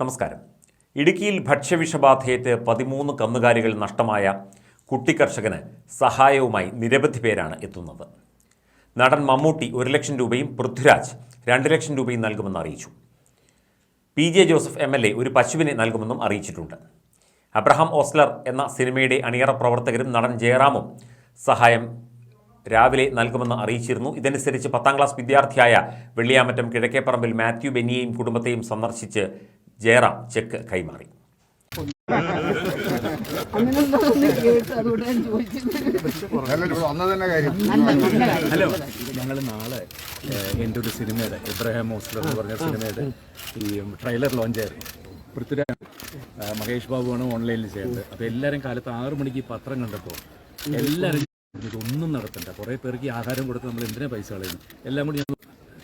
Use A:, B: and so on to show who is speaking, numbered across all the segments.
A: നമസ്കാരം. ഇടുക്കിയിൽ ഭക്ഷ്യവിഷബാധയേറ്റ് പതിമൂന്ന് കന്നുകാലികൾ നഷ്ടമായ കുട്ടിക്കർഷകന് സഹായവുമായി നിരവധി പേരാണ് എത്തുന്നത്. നടൻ മമ്മൂട്ടി ഒരു ലക്ഷം രൂപയും പൃഥ്വിരാജ് രണ്ട് ലക്ഷം രൂപയും നൽകുമെന്ന് അറിയിച്ചു. P J Joseph M L A ഒരു പശുവിനെ നൽകുമെന്നും അറിയിച്ചിട്ടുണ്ട്. അബ്രഹാം ഓസ്ലർ എന്ന സിനിമയുടെ അണിയറ പ്രവർത്തകരും നടൻ ജയറാമും സഹായം രാവിലെ നൽകുമെന്ന് അറിയിച്ചിരുന്നു. ഇതനുസരിച്ച് പത്താം ക്ലാസ് വിദ്യാർത്ഥിയായ വെള്ളിയാമറ്റം കിഴക്കേപ്പറമ്പിൽ മാത്യു ബെന്നിയെയും കുടുംബത്തെയും സന്ദർശിച്ച് ജയറാം ചെക്ക് കൈമാറി.
B: ഹലോ ഞങ്ങൾ നാളെ എന്റെ ഒരു സിനിമയുടെ ഇബ്രാഹിം മോസ്ലർ എന്ന് പറഞ്ഞ സിനിമയുടെ ഈ ട്രെയിലർ ലോഞ്ച് ആയിരുന്നു. പൃഥ്വിരാജ് മഹേഷ് ബാബുവാണ് ഓൺലൈനിൽ ചെയ്യുന്നത് അപ്പോൾ എല്ലാവരും കാലത്ത് ആറു മണിക്ക് ഈ പത്രം കണ്ടപ്പോൾ എല്ലാവരും ഇതൊന്നും നടത്തണ്ട. കുറേ പേർക്ക് ഈ ആഹാരം കൊടുത്ത് നമ്മൾ എന്തിനാ പൈസ കളയുന്നു എല്ലാം കൂടി ഞങ്ങൾ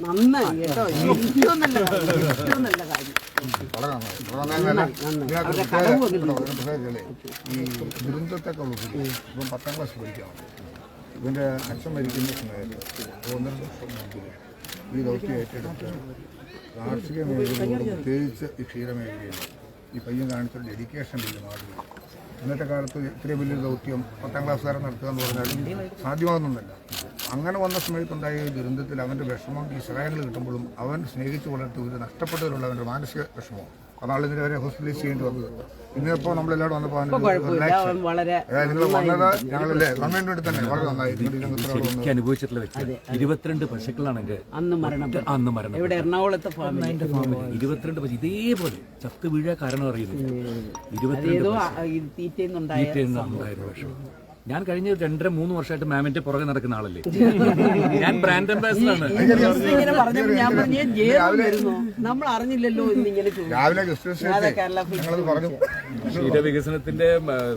C: നന്നായി കേട്ടോ. ഏറ്റവും നല്ല ഏറ്റവും നല്ല കാര്യം.
D: ഈ ദുരന്തത്തൊക്കെ ഉൾപ്പെടുത്തി ഇപ്പം പത്താം ക്ലാസ് പഠിക്കാം ഇവന്റെ അച്ഛൻ മരിക്കുന്ന സമയത്ത് ഈ ദൗത്യം ഏറ്റെടുത്ത് കാർഷിക മേഖലയോടും പ്രത്യേകിച്ച് ഈ ക്ഷീരമേഖലയിൽ ഈ പയ്യൻ കാണിച്ച ഡെഡിക്കേഷൻ വലിയ ഇന്നത്തെ കാലത്ത് ഇത്രയും വലിയ ദൗത്യം പത്താം ക്ലാസ്സുകാരൻ നടത്തുക എന്ന് പറഞ്ഞാൽ സാധ്യമാകുന്നതല്ല അങ്ങനെ വന്ന സമയത്തുണ്ടായ ദുരന്തത്തിൽ അവന്റെ വിഷമം ഇസ്രായേലിൽ സഹായങ്ങൾ കിട്ടുമ്പോഴും അവൻ സ്നേഹിച്ചു വളർത്തി ഇത് നഷ്ടപ്പെട്ടതിലുള്ള അവന്റെ മാനസിക വിഷമം. അതാണ് ഇതിന് വരെ ഹോസ്പിറ്റലിൽ ചെയ്യേണ്ടി വന്നത്. ഇന്നിപ്പോൾ നമ്മളെല്ലാവരും വന്നപ്പോൾ നിങ്ങൾ വന്നത് ഞങ്ങളല്ലേ? ഗവൺമെന്റ് വേണ്ടി തന്നെ വളരെ നന്നായി ഈ
B: അനുഭവിച്ചിട്ടുള്ള വ്യക്തി. ഇരുപത്തിരണ്ട് പശുക്കളാണെങ്കിൽ
C: അന്ന് മരണം
B: അന്ന് മരണം
C: ഇവിടെ എറണാകുളത്തെ ഫാമിലി.
B: എന്റെ ഫാമിലി. ഇരുപത്തിരണ്ട് പശു. ഇതേപോലെ ചത്ത് വീഴാൻ കാരണം അറിയുന്നു ഇരുപത്തിരണ്ട്
C: ഏതോ തീറ്റയുന്നുണ്ടായ
B: ഉണ്ടായിരുന്നു വിഷം ഞാൻ കഴിഞ്ഞ രണ്ടര മൂന്ന് വർഷമായിട്ട് മാമിന്റെ പുറകെ നടക്കുന്ന ആളല്ലേ? ഞാൻ ബ്രാൻഡ് അംബാസിഡറാണ്
C: ഇങ്ങനെ പറഞ്ഞപ്പോൾ ഞാൻ പറഞ്ഞേ ജയം വരുന്നു. നമ്മൾ അറിഞ്ഞില്ലല്ലോ
D: ഇന്നിങ്ങനെ
B: ക്ഷീരവികസനത്തിന്റെ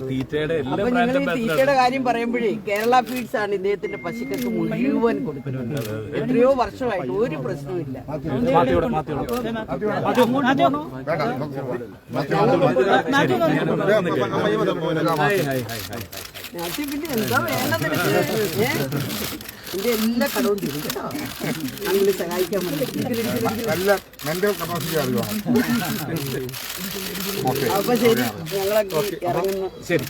B: തീറ്റയുടെ എല്ലാ ബ്രാൻഡ്
C: തീറ്റയുടെ കാര്യം പറയുമ്പോഴേ കേരള ഫീഡ്സ് ആണ് ഇദ്ദേഹത്തിന്റെ പശുക്കൾക്ക് മുഴുവൻ കൊടുക്കുന്നത്. എത്രയോ വർഷമായിട്ട് ഒരു പ്രശ്നവുമില്ല
B: മാത്തിയോടെ
C: പിന്നെ എന്താ വേണ്ടത്? എന്റെ എല്ലാ കടവും തീരും കേട്ടോ അങ്ങനെ സഹായിക്കാൻ
D: നല്ല മെന്റൽ കപ്പാസിറ്റി
C: അപ്പൊ ശരി ഞങ്ങളൊക്കെ
B: ശരി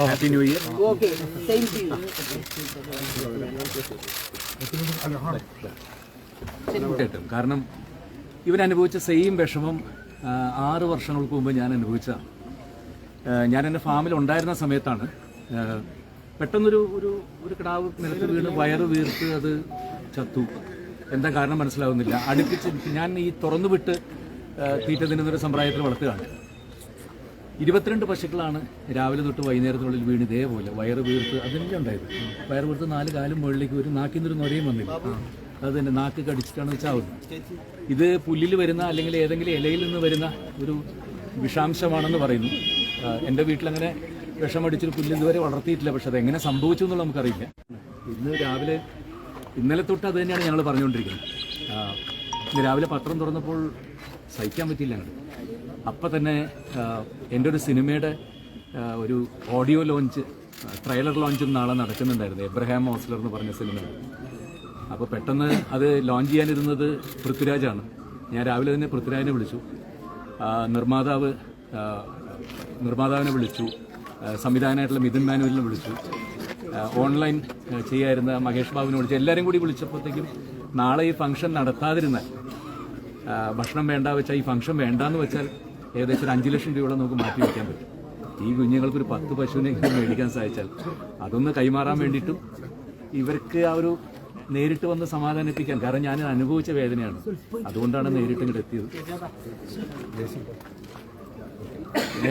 B: ഹാപ്പി ന്യൂ ഇയർ കാരണം ഇവരനുഭവിച്ച സെയിം വിഷമം ആറ് വർഷങ്ങൾക്ക് മുമ്പ് ഞാൻ അനുഭവിച്ച ഞാൻ എന്റെ ഫാമിൽ ഉണ്ടായിരുന്ന സമയത്താണ്. പെട്ടെന്നൊരു ഒരു ഒരു കിടാവ് നിലത്ത് വീണ് വയറ് വീർത്ത് അത് ചത്തു. എന്താ കാരണം മനസ്സിലാവുന്നില്ല. അടുപ്പിച്ച് ഞാൻ ഈ തുറന്നു വിട്ട് തീറ്റ തിന്നുന്നൊരു സമ്പ്രദായത്തിൽ വളർത്തുകയാണ്. ഇരുപത്തിരണ്ട് പശുക്കളാണ് രാവിലെ തൊട്ട് വൈകുന്നേരത്തിനുള്ളിൽ വീണ് ഇതേപോലെ വയറ് വീർത്ത് അതിന്റെ ഉണ്ടായത്. വയറ് വീർത്ത് നാല് കാലും മുകളിലേക്ക് ഒരു നാക്കിൽ നിന്നൊരു നൊരയും വന്നില്ല. അത് തന്നെ നാക്ക് കടിച്ചിട്ടാണ് ചാവുന്നത്. ഇത് പുല്ലിൽ വരുന്ന അല്ലെങ്കിൽ ഏതെങ്കിലും ഇലയിൽ നിന്ന് വരുന്ന ഒരു വിഷാംശമാണെന്ന് പറയുന്നു. എന്റെ വീട്ടിലങ്ങനെ വിഷമടിച്ചൊരു പുല്ല് ഇതുവരെ വളർത്തിയിട്ടില്ല പക്ഷെ അത് എങ്ങനെ സംഭവിച്ചു എന്നുള്ളത് നമുക്കറിയില്ല. ഇന്ന് രാവിലെ ഇന്നലെ തൊട്ട് അത് തന്നെയാണ് ഞങ്ങൾ പറഞ്ഞുകൊണ്ടിരിക്കുന്നത്. ഇന്ന് രാവിലെ പത്രം തുറന്നപ്പോൾ സഹിക്കാൻ പറ്റിയില്ല ഞങ്ങൾ അപ്പം തന്നെ എന്റെ ഒരു സിനിമയുടെ ഒരു ഓഡിയോ ലോഞ്ച് ട്രെയിലർ ലോഞ്ചും നാളെ നടക്കുന്നുണ്ടായിരുന്നു. എബ്രഹാം ഹോസ്ലർ എന്ന് പറഞ്ഞ സിനിമ. അപ്പോൾ പെട്ടെന്ന് അത് ലോഞ്ച് ചെയ്യാനിരുന്നത് പൃഥ്വിരാജാണ്. ഞാൻ രാവിലെ തന്നെ പൃഥ്വിരാജിനെ വിളിച്ചു. നിർമ്മാതാവ് നിർമ്മാതാവിനെ വിളിച്ചു സംവിധാനമായിട്ടുള്ള മിഥുൻ മാനുവലിനെ വിളിച്ചു. ഓൺലൈൻ ചെയ്യായിരുന്ന മഹേഷ് ബാബുവിനെ വിളിച്ചു. എല്ലാവരും കൂടി വിളിച്ചപ്പോഴത്തേക്കും നാളെ ഈ ഫംഗ്ഷൻ നടത്താതിരുന്നാൽ ഭക്ഷണം വേണ്ട വെച്ചാൽ ഈ ഫംഗ്ഷൻ വേണ്ടാന്ന് വെച്ചാൽ ഏകദേശം ഒരു അഞ്ച് ലക്ഷം രൂപയോളം നമുക്ക് മാറ്റി വയ്ക്കാൻ പറ്റും. ഈ കുഞ്ഞുങ്ങൾക്ക് ഒരു പത്ത് പശുവിനെ മേടിക്കാൻ സാധിച്ചാൽ അതൊന്ന് കൈമാറാൻ വേണ്ടിയിട്ടും ഇവർക്ക് ആ ഒരു നേരിട്ട് വന്ന് സമാധാനിപ്പിക്കാൻ കാരണം ഞാൻ അനുഭവിച്ച വേദനയാണ്. അതുകൊണ്ടാണ് നേരിട്ട് ഇങ്ങോട്ട് എത്തിയത്.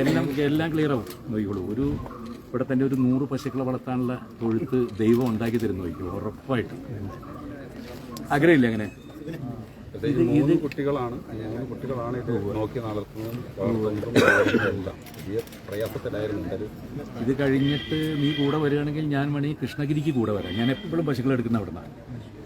B: എല്ലാം എല്ലാം ക്ലിയർ ആവും. നോക്കിക്കോളൂ. ഒരു ഇവിടെ തന്നെ ഒരു നൂറ് പശുക്കളെ വളർത്താനുള്ള തൊഴുത്ത് ദൈവം ഉണ്ടാക്കി തരുന്നു നോക്കിക്കോളൂ. ഉറപ്പായിട്ടും. ആഗ്രഹമില്ല അങ്ങനെ?
E: ഇത് കുട്ടികളാണ്. കുട്ടികളാണ് നോക്കി നടത്തുന്നതും
B: കഴിഞ്ഞിട്ട് നീ കൂടെ വരികയാണെങ്കിൽ ഞാൻ വേണമെങ്കിൽ കൃഷ്ണഗിരിക്ക് കൂടെ വരാം. ഞാൻ എപ്പോഴും പശുക്കൾ എടുക്കുന്ന അവിടെ നിന്നാണ്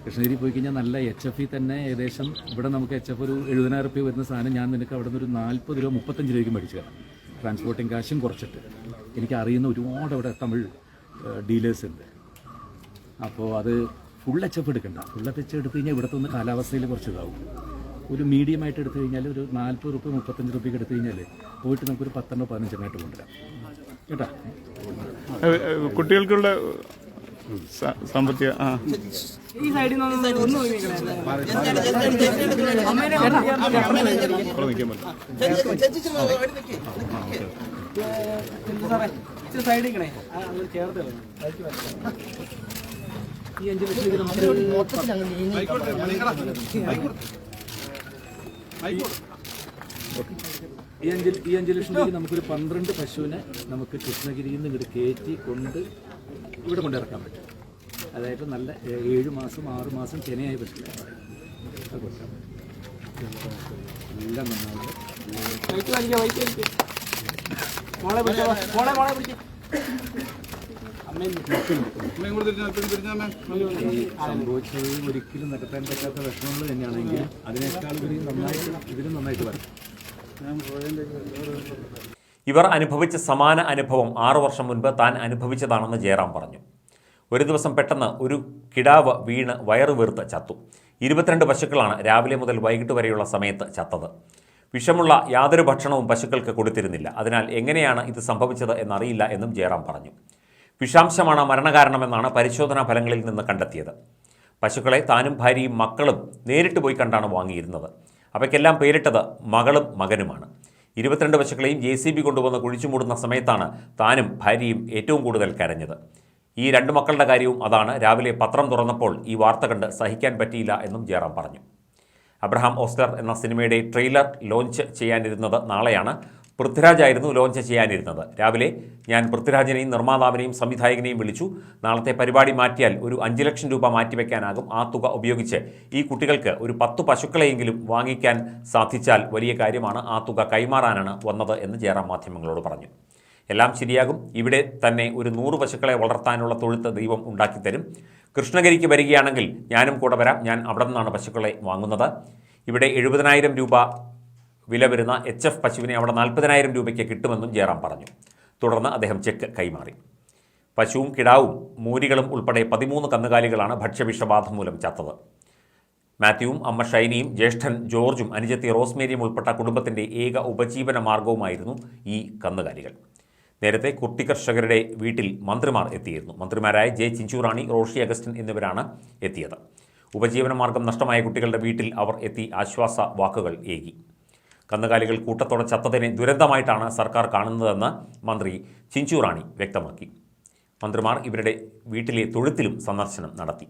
B: കൃഷ്ണഗിരി പോയി കഴിഞ്ഞാൽ നല്ല എച്ച് എഫ് തന്നെ ഏകദേശം ഇവിടെ നമുക്ക് എച്ച് എഫ് ഒരു എഴുപതിനായിരം റുപ്യ വരുന്ന സാധനം ഞാൻ നിനക്ക് അവിടെ നിന്ന് ഒരു നാൽപ്പത് രൂപ മുപ്പത്തഞ്ച് രൂപയ്ക്ക് മേടിച്ചു തരാം. ട്രാൻസ്പോർട്ടിങ് കാശും കുറച്ചിട്ട്. എനിക്ക് അറിയുന്ന ഒരുപാട് അവിടെ തമിഴ് ഡീലേഴ്സ് ഉണ്ട്. അപ്പോൾ അത് ഫുൾ എച്ച് എഫ് എടുക്കണ്ട. ഫുൾ എച്ച് എടുത്തു കഴിഞ്ഞാൽ ഇവിടുത്തെ ഒന്ന് കാലാവസ്ഥയിൽ കുറച്ച് ഇതാവും ഒരു മീഡിയം ആയിട്ട് എടുത്തു കഴിഞ്ഞാൽ ഒരു നാൽപ്പത് റുപ്യ മുപ്പത്തഞ്ച് റുപ്യക്ക് എടുത്തു കഴിഞ്ഞാൽ പോയിട്ട് നമുക്കൊരു പത്തെണ്ണോ പതിനഞ്ചെണ്ണമായിട്ട് കൊണ്ടുവരാം. കേട്ടാ?
F: കുട്ടികൾക്കുള്ള സാമ്പത്തിക ആ.
B: ഈ അഞ്ച് ലക്ഷം ഈ അഞ്ച് ഈ അഞ്ച് ലക്ഷം രൂപയ്ക്ക് നമുക്കൊരു പന്ത്രണ്ട് പശുവിനെ നമുക്ക് കൃഷ്ണഗിരിയിൽ നിന്ന് ഇങ്ങോട്ട് കയറ്റി കൊണ്ട് ഇവിടെ കൊണ്ടിറക്കാൻ പറ്റും. അതായത് നല്ല ഏഴ് മാസം ആറ് മാസം ചെനയായ കൊടുക്കാം എല്ലാം സംഭവിച്ചത് ഒരിക്കലും നടത്താൻ പറ്റാത്ത വിഷമങ്ങൾ തന്നെയാണെങ്കിൽ അതിനേക്കാൾ ഇവരും നന്നായിട്ട് ഇവരും നന്നായിട്ട് വരും
A: ഇവർ അനുഭവിച്ച സമാന അനുഭവം ആറു വർഷം മുൻപ് താൻ അനുഭവിച്ചതാണെന്ന് ജയറാം പറഞ്ഞു. ഒരു ദിവസം പെട്ടെന്ന് ഒരു കിടാവ് വീണ് വയറു വീർത്ത് ചത്തു. ഇരുപത്തിരണ്ട് പശുക്കളാണ് രാവിലെ മുതൽ വൈകിട്ട് വരെയുള്ള സമയത്ത് ചത്തത്. വിഷമുള്ള യാതൊരു ഭക്ഷണവും പശുക്കൾക്ക് കൊടുത്തിരുന്നില്ല. അതിനാൽ എങ്ങനെയാണ് ഇത് സംഭവിച്ചത് എന്നറിയില്ല എന്നും ജയറാം പറഞ്ഞു. വിഷാംശമാണ് മരണകാരണമെന്നാണ് പരിശോധനാ ഫലങ്ങളിൽ നിന്ന് കണ്ടെത്തിയത്. പശുക്കളെ താനും ഭാര്യയും മക്കളും നേരിട്ട് പോയി കണ്ടാണ് വാങ്ങിയിരുന്നത്. അവയ്ക്കെല്ലാം പേരിട്ടത് മകളും മകനുമാണ്. ഇരുപത്തിരണ്ട് പശുക്കളെയും ജെ സി ബി കൊണ്ടുവന്ന് കുഴിച്ചുമൂടുന്ന സമയത്താണ് താനും ഭാര്യയും ഏറ്റവും കൂടുതൽ കരഞ്ഞത്. ഈ രണ്ട് മക്കളുടെ കാര്യവും അതാണ്. രാവിലെ പത്രം തുറന്നപ്പോൾ ഈ വാർത്ത കണ്ട് സഹിക്കാൻ പറ്റിയില്ല എന്നും ജയറാം പറഞ്ഞു. അബ്രഹാം ഓസ്ലർ എന്ന സിനിമയുടെ ട്രെയിലർ ലോഞ്ച് ചെയ്യാനിരുന്നത് നാളെയാണ്. പൃഥ്വിരാജായിരുന്നു ലോഞ്ച് ചെയ്യാനിരുന്നത്. രാവിലെ ഞാൻ പൃഥ്വിരാജിനെയും നിർമ്മാതാവിനെയും സംവിധായകനെയും വിളിച്ചു. നാളത്തെ പരിപാടി മാറ്റിയാൽ ഒരു അഞ്ച് ലക്ഷം രൂപ മാറ്റിവെക്കാനാകും. ആ തുക ഉപയോഗിച്ച് ഈ കുട്ടികൾക്ക് ഒരു പത്ത് പശുക്കളെയെങ്കിലും വാങ്ങിക്കാൻ സാധിച്ചാൽ വലിയ കാര്യമാണ് ആ തുക കൈമാറാനാണ് വന്നത് എന്ന് ജയറാം മാധ്യമങ്ങളോട് പറഞ്ഞു. എല്ലാം ശരിയാകും. ഇവിടെ തന്നെ ഒരു നൂറ് പശുക്കളെ വളർത്താനുള്ള തൊഴുത്ത് ദൈവം ഉണ്ടാക്കിത്തരും. കൃഷ്ണഗിരിക്ക് വരികയാണെങ്കിൽ ഞാനും കൂടെ വരാം. ഞാൻ അവിടെ നിന്നാണ് പശുക്കളെ വാങ്ങുന്നത്. ഇവിടെ എഴുപതിനായിരം രൂപ വില വരുന്ന എച്ച് എഫ് പശുവിനെ അവിടെ നാൽപ്പതിനായിരം രൂപയ്ക്ക് കിട്ടുമെന്നും ജയറാം പറഞ്ഞു. തുടർന്ന് അദ്ദേഹം ചെക്ക് കൈമാറി. പശുവും കിടാവും മൂരികളും ഉൾപ്പെടെ പതിമൂന്ന് കന്നുകാലികളാണ് ഭക്ഷ്യവിഷബാധ മൂലം ചത്തത്. മാത്യുവും അമ്മ ഷൈനിയും ജ്യേഷ്ഠൻ ജോർജും അനുജത്തി റോസ്മേരിയും ഉൾപ്പെട്ട കുടുംബത്തിന്റെ ഏക ഉപജീവന മാർഗവുമായിരുന്നു ഈ കന്നുകാലികൾ. നേരത്തെ കുട്ടി കർഷകരുടെ വീട്ടിൽ മന്ത്രിമാർ എത്തിയിരുന്നു. മന്ത്രിമാരായ ജെ ചിഞ്ചുറാണി റോഷി അഗസ്റ്റിൻ എന്നിവരാണ് എത്തിയത്. ഉപജീവന മാർഗം നഷ്ടമായ കുട്ടികളുടെ വീട്ടിൽ അവർ എത്തി ആശ്വാസ വാക്കുകൾ ഏകി. കന്നുകാലികൾ കൂട്ടത്തോടെ ചത്തതിനെ ദുരന്തമായിട്ടാണ് സർക്കാർ കാണുന്നതെന്ന് മന്ത്രി ചിഞ്ചുറാണി വ്യക്തമാക്കി. മന്ത്രിമാർ ഇവരുടെ വീട്ടിലെ തൊഴുത്തിലും സന്ദർശനം നടത്തി.